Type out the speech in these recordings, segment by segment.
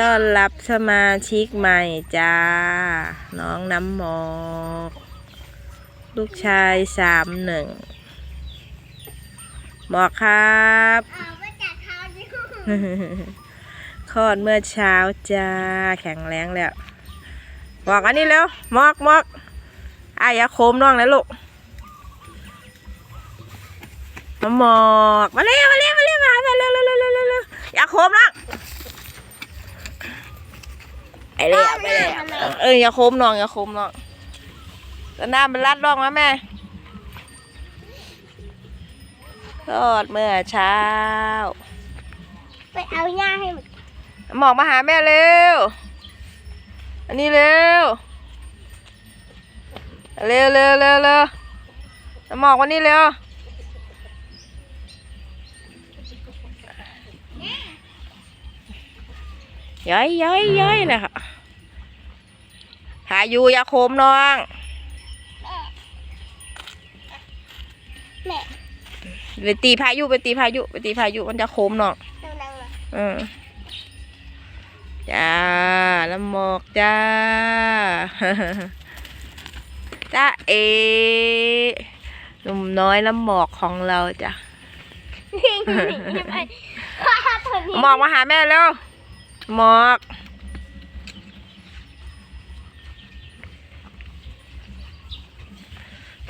ต้อนรับสมาชิกใหม่จ้า น้องน้ำหมอก ลูกชายสามหนึ่งหมอกครับเอดเท้าดิคลอดเมื่อเช้าจ้า แข็งแรงแล้วหมอกอันนี้เร็วหมอกหมอกอายาโคมน้องนะลูกน้ำหมอก มาเร็วมาเร็วมาเร็วมาเร็วเร็วเร็วเร็วเร็วเร็วอย่าโคมน้อง ไอ้เร็วไปเลยเอออย่าโคมน้องอย่าโคมน้องแล้วน้ำมันรัดร่องมาแม่คลอดเมื่อเช้า ไปเอาหญ้าให้มันหมอกมาหาแม่เร็ว อันนี้เร็ว เร็วเร็วเร็วเร็วหมอกวันนี้เร็ว ย้อยย้อยย้อยนะคะหาอยู่อยาโคมน้องแม่ไปตีพายุไปตีพายุไปตีพายุมันจะโคมน้องเร็วๆเลยอืมจ้าน้ำหมอกจ้าจ้าเอหนุ่มน้อยน้ำหมอกของเราจ้ะไปว่าตัวนี้หมอกมาหาแม่เร็ว หมอก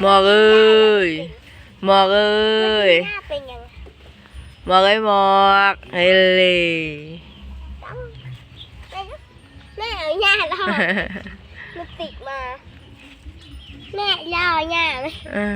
หมอกเอ้ยหมอกเอ้ยหน้าเป็นยังไงหมอกเอ้ยหมอกเฮ้ยเลยต้องแม่เอาหญ้าเรามันติดมาแม่ย่าเอาหญ้าไหมอ่า